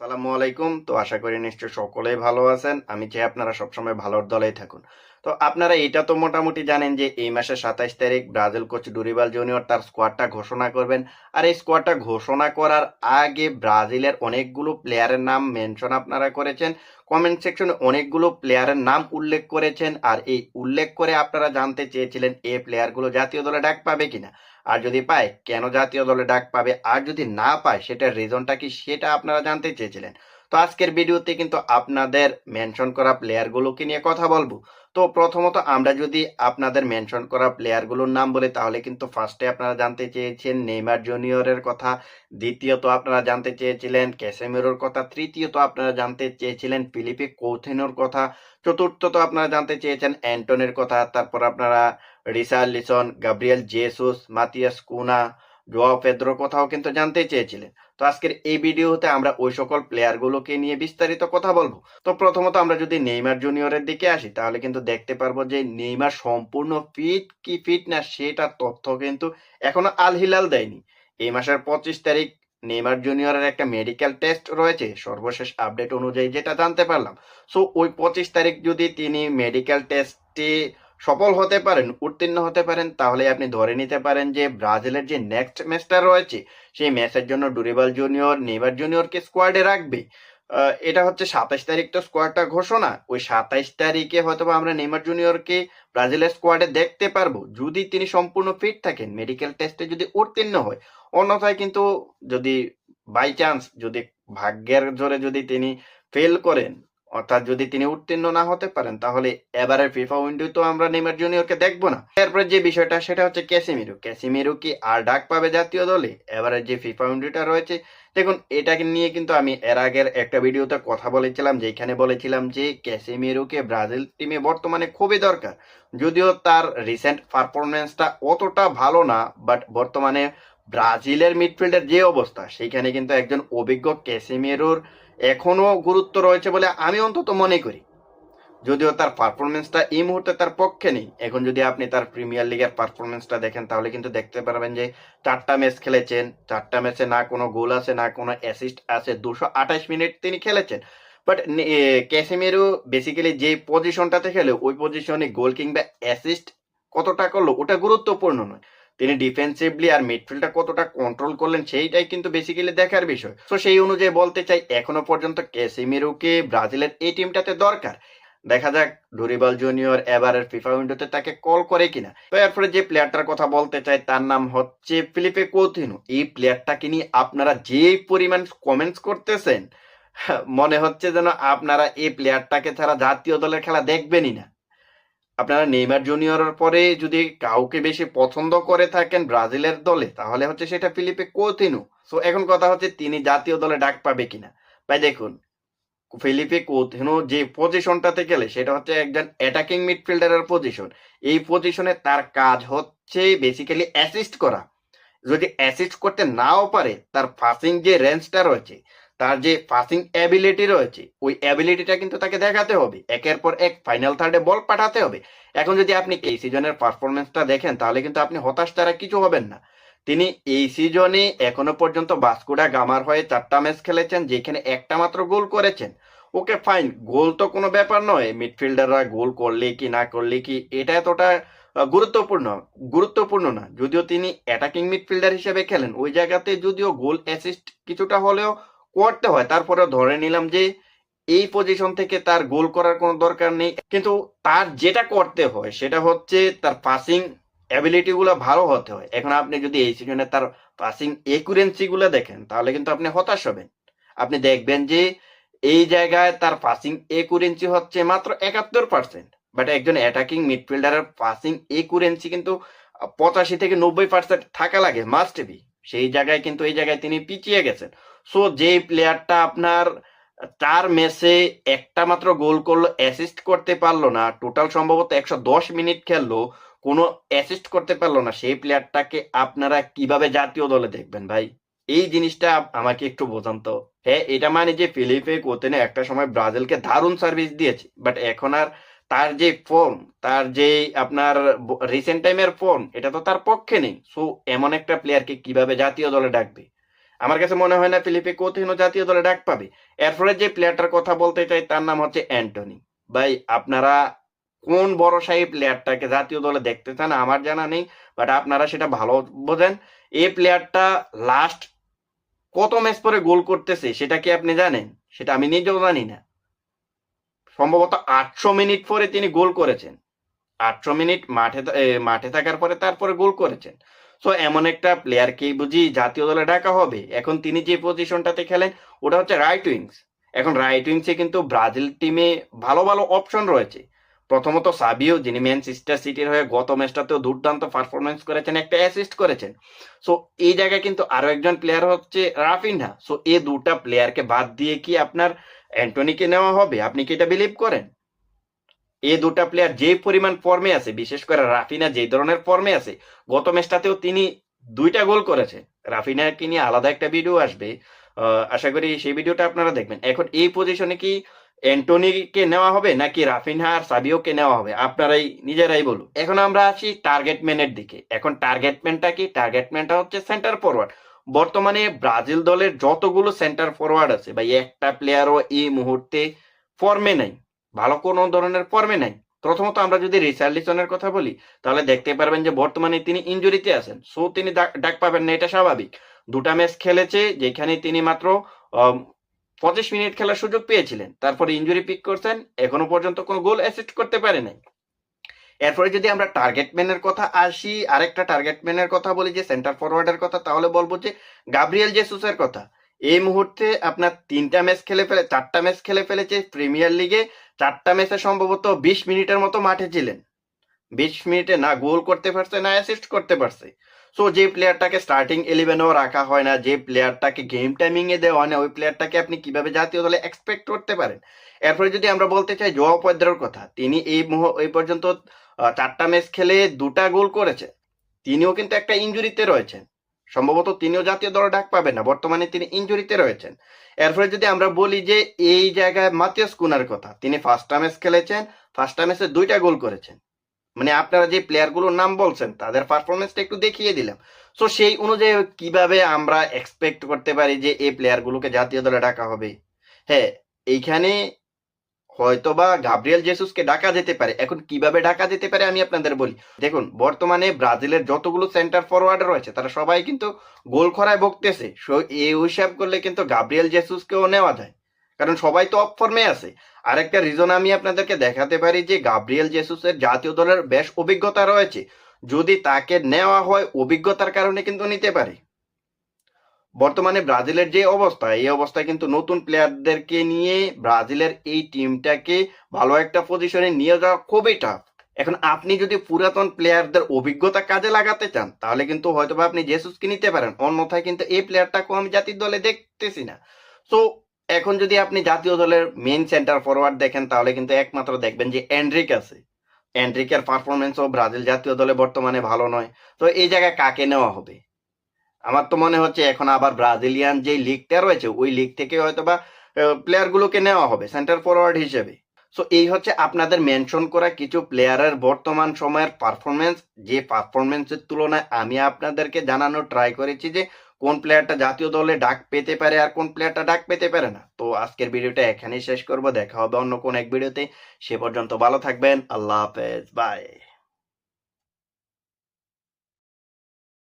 সালামু আলাইকুম। তো আশা করি নিশ্চয় সকলেই ভালো আছেন। আমি চাই আপনারা সবসময় ভালোর দলেই থাকুন। তো আপনারা এটা তো মোটামুটি জানেন যে এই মাসের সাতাইশ তারিখ ব্রাজিল কোচ ডুরিবাল জুনিয়র তার স্কোয়াডটা ঘোষণা করবেন। আর এই স্কোয়াডটা ঘোষণা করার আগে ব্রাজিলের অনেকগুলো প্লেয়ারের নাম মেনশন আপনারা করেছেন। কমেন্ট সেকশনে অনেকগুলো প্লেয়ারের নাম উল্লেখ করেছেন। আর এই উল্লেখ করে আপনারা জানতে চেয়েছিলেন এই প্লেয়ারগুলো জাতীয় দলে ডাক পাবে কিনা। আর যদি পায়, কেন জাতীয় দলে ডাক পাবে? আর যদি না পায়, সেটার রিজনটা কি, সেটা আপনারা জানতে চেয়েছিলেন। তো আজকের ভিডিওতে কিন্তু আপনাদের মেনশন করা প্লেয়ারগুলোকে নিয়ে কথা বলব। তো প্রথমত আমরা যদি আপনাদের মেনশন করা প্লেয়ারগুলোর নাম বলি, তাহলে কিন্তু ফার্স্টে আপনারা জানতে চেয়েছেন নেইমার জুনিয়রের কথা, দ্বিতীয়ত আপনারা জানতে চেয়েছিলেন ক্যাসেমিরোর কথা, তৃতীয়ত আপনারা জানতে চেয়েছিলেন ফিলিপে কৌথেনোর কথা, চতুর্থত আপনারা জানতে চেয়েছেন অ্যান্টনের কথা, তারপর আপনারা Richarlison Gabriel Jesus, Matheus Cunha João পেদ্রোর কথাও কিন্তু জানতে চেয়েছিলেন। তো আজকের এই ভিডিওতে আমরা ওই সকল প্লেয়ারগুলোকে নিয়ে বিস্তারিত কথা বলব। তো প্রথমত আমরা যদি নেইমার জুনিয়রের দিকে আসি, তাহলে কিন্তু দেখতে পারব যে নেইমার সম্পূর্ণ ফিট কি ফিট না সেটার তথ্য কিন্তু এখনও আল হিলাল দেয়নি। এই মাসের পঁচিশ তারিখ নেইমার জুনিয়রের একটা মেডিকেল টেস্ট রয়েছে, সর্বশেষ আপডেট অনুযায়ী যেটা জানতে পারলাম। সো ওই পঁচিশ তারিখ যদি তিনি মেডিকেল টেস্টে সফল হতে পারেন, উত্তীর্ণ হতে পারেন, তাহলে আপনি ধরে নিতে পারেন যে ব্রাজিলের যে নেক্সট ম্যাচটা রয়েছে, সেই ম্যাচের জন্য ডুরিবাল জুনিয়র নেইমার জুনিয়রকে স্কোয়াডে রাখবে। এটা হচ্ছে সাতাইশ তারিখ তো স্কোয়াডটা ঘোষণা। ওই সাতাইশ তারিখে হয়তো আমরা নেইমার জুনিয়রকে ব্রাজিলের স্কোয়াডে দেখতে পারব। যদি তিনি সম্পূর্ণ ফিট থাকেন মেডিকেল টেস্টে যদি উত্তীর্ণ হয়, অন্যথায় কিন্তু যদি বাই চান্স যদি ভাগ্যের জোরে যদি তিনি ফেল করেন অর্থাৎ যদি তিনি উত্তীর্ণ না হতে পারেন, তাহলে এবারের ফিফা উইন্ডো তো আমরা নেইমার জুনিয়রকে দেখব না। এরপরে যে বিষয়টা, সেটা হচ্ছে ক্যাসিমিরু। ক্যাসিমিরু কি আর ডাক পাবে জাতীয় দলে? এবারের যে ফিফা উইন্ডোটা রয়েছে, দেখুন এটাকে নিয়ে কিন্তু আমি এর আগের একটা ভিডিওতে কথা বলেছিলাম, যেখানে বলেছিলাম যে ক্যাসিমিরুকে ব্রাজিল টিমে বর্তমানে খুবই দরকার। যদিও তার রিসেন্ট পারফরমেন্সটা অতটা ভালো না বাট বর্তমানে ব্রাজিলের মিডফিল্ডের যে অবস্থা, সেইখানে কিন্তু একজন অভিজ্ঞ ক্যাসিমিরুর এখনও গুরুত্ব রয়েছে বলে আমি অন্তত মনে করি। যদিও তার পারফরমেন্সটা এই মুহূর্তে তার পক্ষে নেই। এখন যদি আপনি তার প্রিমিয়ার লিগের পারফরমেন্সটা দেখেন, তাহলে কিন্তু দেখতে পারবেন যে চারটা ম্যাচ খেলেছেন, চারটা ম্যাচে না কোনো গোল আছে, না কোনো অ্যাসিস্ট আছে, দুশো আঠাশ মিনিট তিনি খেলেছেন। বাট ক্যাসিমেরো বেসিক্যালি যে পজিশনটাতে খেলে, ওই পজিশনে গোল কিংবা অ্যাসিস্ট কতটা করল, ওটা গুরুত্বপূর্ণ নয়। তিনি ডিফেন্সিভলি আর মিডফিল্ডটা কতটা কন্ট্রোল করলেন সেইটাই কিন্তু বেসিক্যালি দেখার বিষয়। তো সেই অনুযায়ী বলতে চাই, এখনও পর্যন্ত ক্যাসিমেরোকে ব্রাজিলের এই টিমটাতে দরকার। দেখা যাক ডুরিবাল জুনিয়র এবারের ফিফা উইন্ডোতে তাকে কল করে কিনা। তো এরপরে যে প্লেয়ারটার কথা বলতে চাই, তার নাম হচ্ছে ফিলিপে কোথিনো। এই প্লেয়ারটাকে নিয়ে আপনারা যে পরিমাণ কমেন্টস করতেছেন, মনে হচ্ছে যেন আপনারা এই প্লেয়ারটাকে ছাড়া জাতীয় দলের খেলা দেখবেনই না। আপনারা নেইমার জুনিয়রের পরে যদি কাউকে বেশি পছন্দ করে থাকেন ব্রাজিলের দলে, তাহলে হচ্ছে সেটা ফিলিপে কোথিনু সো এখন কথা হচ্ছে তিনি জাতীয় দলে ডাক পাবে কিনা। ভাই দেখুন, ফিলিপে কোথিনু যে পজিশনটাতে গেলে, সেটা হচ্ছে একজন অ্যাটাকিং মিডফিল্ডারের পজিশন এই পজিশনে তার কাজ হচ্ছে বেসিক্যালি অ্যাসিস্ট করা। যদি অ্যাসিস্ট করতে নাও পারে, তার পাসিং যে রেঞ্জটা রয়েছে তার যে পাসিং অ্যাবিলিটি রয়েছে, ওই অ্যাবিলিটিটা কিন্তু তাকে দেখাতে হবে। একের পর এক ফাইনাল থার্ডে বল পাঠাতে হবে। এখন যদি আপনি এই সিজনের পারফরমেন্সটা দেখেন, তাহলে কিন্তু আপনি হতাশ তারা কিছু হবেন না। তিনি এই সিজনে এখনও পর্যন্ত বাস্কুডা গামার হয়ে চারটা ম্যাচ খেলেছেন, যেখানে একটা মাত্র গোল করেছেন। ওকে ফাইন গোল তো কোনো ব্যাপার নয়। মিডফিল্ডাররা গোল করলে কি, না করলে কি, এটা এতটা গুরুত্বপূর্ণ গুরুত্বপূর্ণ না। যদিও তিনি অ্যাটাকিং মিডফিল্ডার হিসেবে খেলেন, ওই জায়গাতে যদিও গোল অ্যাসিস্ট কিছুটা হলেও করতে হয়। তারপরে ধরে নিলাম যে, এই পজিশন থেকে তার গোল করার কোনো দরকার নেই। কিন্তু তার যেটা করতে হয়, সেটা হচ্ছে তার পাসিং অ্যাবিলিটি গুলো ভালো হতে হয়। এখন আপনি যদি এই সিজনে তার পাসিং একুরেন্সি গুলো দেখেন, তাহলে কিন্তু আপনি হতাশ হবেন। আপনি দেখবেন যে, এই জায়গায় তার পাসিং একুরেন্সি হচ্ছে মাত্র একাত্তর পার্সেন্ট বাট একজন অ্যাটাকিং মিডফিল্ডারের পাসিং একুরেন্সি কিন্তু পঁচাশি থেকে নব্বই পার্সেন্ট থাকা লাগে মাস্ট বি সেই জায়গায় কিন্তু এই জায়গায় তিনি পিছিয়ে গেছেন। সো যে প্লেয়ারটা আপনার চার ম্যাচে একটা মাত্র গোল করল অ্যাসিস্ট করতে পারল না টোটাল সম্ভবত একশো দশ মিনিট খেললো, কোনো অ্যাসিস্ট করতে পারল না, সেই প্লেয়ারটাকে আপনারা কীভাবে জাতীয় দলে দেখবেন ভাই? এই জিনিসটা আমাকে একটু বোঝান তো। হ্যাঁ এটা মানে যে ফিলিপে কোতেনে একটা সময় ব্রাজিলকে দারুণ সার্ভিস দিয়েছে বাট এখন আর তার যে ফর্ম তার যে আপনার রিসেন্ট টাইমের ফর্ম এটা তো তার পক্ষে নেই। সো এমন একটা প্লেয়ারকে কীভাবে জাতীয় দলে ডাকবে আমার কাছে মনে হয় না ফিলিপে কোথিনো জাতীয় দলে ডাক পাবে। এরপরে যে প্লেয়ারটার কথা বলতে চাই, তার নাম হচ্ছে অ্যান্টনি ভাই, আপনারা কোন বড় সাহি প্লেয়ারটাকে জাতীয় দলে দেখতে চান আমার জানা নেই বাট আপনারা সেটা ভালো বোঝেন। এই প্লেয়ারটা লাস্ট কত ম্যাচ পরে গোল করতেছে, সেটা কি আপনি জানেন? সেটা আমি নিজেও জানি না। সম্ভবত আটশো মিনিট পরে তিনি গোল করেছেন। আটশো মিনিট মাঠে মাঠে থাকার পরে তারপরে গোল করেছেন। সো এমন একটা প্লেয়ারকে বুঝি জাতীয় দলে ডাকা হবে। এখন তিনি যে পজিশনটাতে খেলেন, ওটা হচ্ছে রাইট উইংস এখন রাইট উইংসে কিন্তু ব্রাজিল টিমে ভালো ভালো অপশন রয়েছে। প্রথমত সাবিও, যিনি ম্যানচেস্টার সিটির হয়ে গত ম্যাচটাতেও দুর্দান্ত পারফরমেন্স করেছেন, একটা অ্যাসিস্ট করেছেন। সো এই জায়গায় কিন্তু আরও একজন প্লেয়ার হচ্ছে রাফিনহা। সো এই দুটা প্লেয়ারকে বাদ দিয়ে কি আপনার অ্যান্টনিকে নেওয়া হবে? আপনি কি এটা বিলিভ করেন? এই দুটা প্লেয়ার যে পরিমাণ ফর্মে আছে, বিশেষ করে রাফিনা যে ধরনের ফর্মে আছে, গত ম্যাচটাতেও তিনি দুইটা গোল করেছেন রাফিনাকে নিয়ে আলাদা একটা ভিডিও আসবে। আশা করি সেই ভিডিওটা আপনারা দেখবেন। এখন এই পজিশনে কি অ্যান্টনিকে নেওয়া হবে নাকি রাফিনহা আর সাবিওকে নেওয়া হবে? আপনারাই, নিজেরাই বলুন। এখন আমরা আসি টার্গেট ম্যানের দিকে। এখন টার্গেট ম্যানটা কি? টার্গেট ম্যানটা হচ্ছে সেন্টার ফরওয়ার্ড বর্তমানে ব্রাজিল দলের যতগুলো সেন্টার ফরওয়ার্ড আছে বা একটা প্লেয়ারও এই মুহূর্তে ফর্মে নাই। ভালো কোনো ধরনের ফর্মে নাই। প্রথমত আমরা যদি রিচার্লিসনের কথা বলি, তাহলে দেখতে পারবেন যে বর্তমানে তিনি ইনজুরিতে আছেন। সো তিনি ডাক- পাবেন না, এটা স্বাভাবিক। দুটা ম্যাচ খেলেছে, যেখানে তিনি মাত্র পঁচিশ মিনিট খেলার সুযোগ পেয়েছিলেন। তারপরে ইঞ্জুরি পিক করছেন, এখনও পর্যন্ত কোনো গোল অ্যাসিস্ট করতে পারে নাই। এরপরে যদি আমরা টার্গেট ম্যানের কথা আসি, আরেকটা টার্গেট ম্যানের কথা বলি, যে সেন্টার ফরওয়ার্ডের কথা, তাহলে বলব যে গাব্রিয়েল জেসুসের কথা। এই মুহূর্তে আপনার তিনটা ম্যাচ খেলে ফেলে, চারটা ম্যাচ খেলে ফেলেছে প্রিমিয়ার লিগে চারটা ম্যাচে সম্ভবত বিশ মিনিটের মতো মাঠে ছিলেন। বিশ মিনিটে না গোল করতে পারছে, না অ্যাসিস্ট করতে পারছে। সো যে প্লেয়ারটাকে স্টার্টিং ইলেভেনেও রাখা হয় না, যে প্লেয়ারটাকে গেম টাইমিং এ দেওয়া হয় না, ওই প্লেয়ারটাকে আপনি কীভাবে জাতীয় দলে এক্সপেক্ট করতে পারেন? এরপরে যদি আমরা বলতে চাই, জোয়া পদ্রের কথা, তিনি এই মুহ- এই পর্যন্ত চারটা ম্যাচ খেলে দুটা গোল করেছে। তিনিও কিন্তু একটা ইনজুরিতে রয়েছেন। সম্ভবত তিনিও জাতীয় দলে ডাক পাবেন না, বর্তমানে তিনি ইনজুরিতে রয়েছেন। এরপরে যদি আমরা বলি যে, এই জায়গায় মাতিয়াস কুনার কথা, তিনি ফার্স্ট ম্যাচ খেলেছেন ফার্স্ট ম্যাচে দুইটা গোল করেছেন। মানে আপনারা যে প্লেয়ারগুলোর নাম বলছেন, তাদের পারফরমেন্সটা একটু দেখিয়ে দিলাম। সো সেই অনুযায়ী কীভাবে আমরা এক্সপেক্ট করতে পারি যে এই প্লেয়ারগুলোকে জাতীয় দলে ডাকা হবে? হ্যাঁ এইখানে হয়তোবা গাব্রিয়েল জেসুসকে ডাকা যেতে পারে। এখন কীভাবে ডাকা যেতে পারে আমি আপনাদের বলি। দেখুন, বর্তমানে ব্রাজিলের যতগুলো সেন্টার ফরওয়ার্ড রয়েছে, তারা সবাই কিন্তু গোল খরায় ভুগতেছে। এই হিসাব করলে কিন্তু গাব্রিয়েল জেসুসকেও নেওয়া যায়। কারণ সবাই তো অফ ফর্মে আছে। আরেকটা রিজন আমি আপনাদেরকে দেখাতে পারি যে গাব্রিয়েল জেসুসের জাতীয় দলের বেশ অভিজ্ঞতা রয়েছে। যদি তাকে নেওয়া হয়, অভিজ্ঞতার কারণে কিন্তু নিতে পারে। বর্তমানে ব্রাজিলের যে অবস্থা, এই অবস্থায় কিন্তু নতুন প্লেয়ারদেরকে নিয়ে ব্রাজিলের এই টিমটাকে ভালো একটা পজিশনে নিয়ে যাওয়া খুবই টাফ এখন আপনি যদি পুরাতন প্লেয়ারদের অভিজ্ঞতা কাজে লাগাতে চান, তাহলে কিন্তু হয়তোবা আপনি জেসুসকে নিতে পারেন। অন্যথায় কিন্তু এই প্লেয়ারটাকেও আমি জাতীয় দলে দেখতেছি না। সো এখন যদি আপনি জাতীয় দলের মেইন সেন্টার ফরওয়ার্ড দেখেন, তাহলে কিন্তু একমাত্র দেখবেন যে এন্ড্রিক আছে। এন্ড্রিকের পারফরমেন্সও ব্রাজিল জাতীয় দলে বর্তমানে ভালো নয়। তো এই জায়গায় কাকে নেওয়া হবে? আমার তো মনে হচ্ছে এখন আবার ব্রাজিলিয়ান যে লিগটা রয়েছে, ওই লিগ থেকে হয়তো বা প্লেয়ারগুলোকে নেওয়া হবে সেন্টার ফরওয়ার্ড হিসেবে। সো এই হচ্ছে আপনাদের মেনশন করা কিছু প্লেয়ারের বর্তমান সময়ের পারফরমেন্স যে পারফরমেন্সের তুলনায় আমি আপনাদেরকে জানানোর ট্রাই করেছি যে কোন প্লেয়ারটা জাতীয় দলে ডাক পেতে পারে আর কোন প্লেয়ারটা ডাক পেতে পারে না? তো আজকের ভিডিওটা এখানেই শেষ করব। দেখা হবে অন্য কোন এক ভিডিওতে। সে পর্যন্ত ভালো থাকবেন। আল্লাহ হাফেজ। বাই